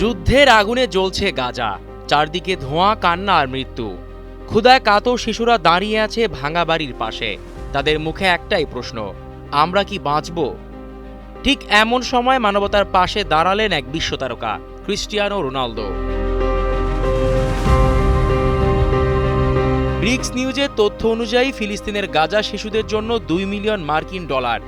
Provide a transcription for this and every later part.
যুদ্ধের আগুনে জ্বলছে গাজা, চারদিকে ধোঁয়া, কান্না আর মৃত্যু। ক্ষুদায় কাতর শিশুরা দাঁড়িয়ে আছে ভাঙা বাড়ির পাশে। তাদের মুখে একটাই প্রশ্ন, আমরা কি বাঁচব? ঠিক এমন সময় মানবতার পাশে দাঁড়ালেন এক বিশ্বতারকা ক্রিস্টিয়ানো রোনালদো। ব্রিক্স নিউজের তথ্য অনুযায়ী ফিলিস্তিনের গাজা শিশুদের জন্য দুই মিলিয়ন মার্কিন ডলার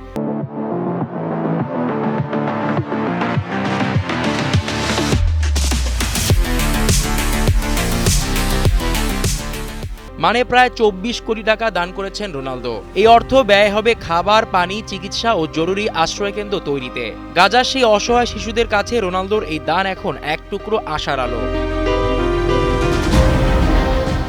মানে প্রায় চব্বিশ কোটি টাকা দান করেছেন রোনালদো। এই অর্থ ব্যয় হবে খাবার, পানি, চিকিৎসা ও জরুরি আশ্রয়কেন্দ্র তৈরিতে। গাজার সেই অসহায় শিশুদের কাছে রোনালদোর এই দান এখন এক টুকরো আশার আলো।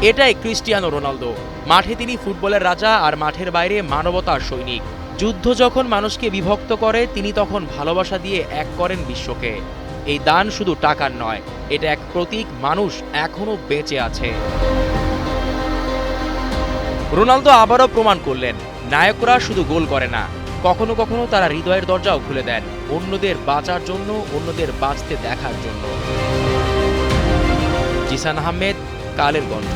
এটাই ক্রিস্টিয়ানো রোনালদো। মাঠে তিনি ফুটবলের রাজা আর মাঠের বাইরে মানবতার সৈনিক। যুদ্ধ যখন মানুষকে বিভক্ত করে, তিনি তখন ভালোবাসা দিয়ে এক করেন বিশ্বকে। এই দান শুধু টাকার নয়, এটা এক প্রতীক মানুষ এখনও বেঁচে আছে। রোনালদো আবারও প্রমাণ করলেন, নায়করা শুধু গোল করে না, কখনো কখনো তারা হৃদয়ের দরজাও খুলে দেন অন্যদের বাঁচার জন্য, অন্যদের বাঁচতে দেখার জন্য। জিসান আহমেদ, কালের কণ্ঠ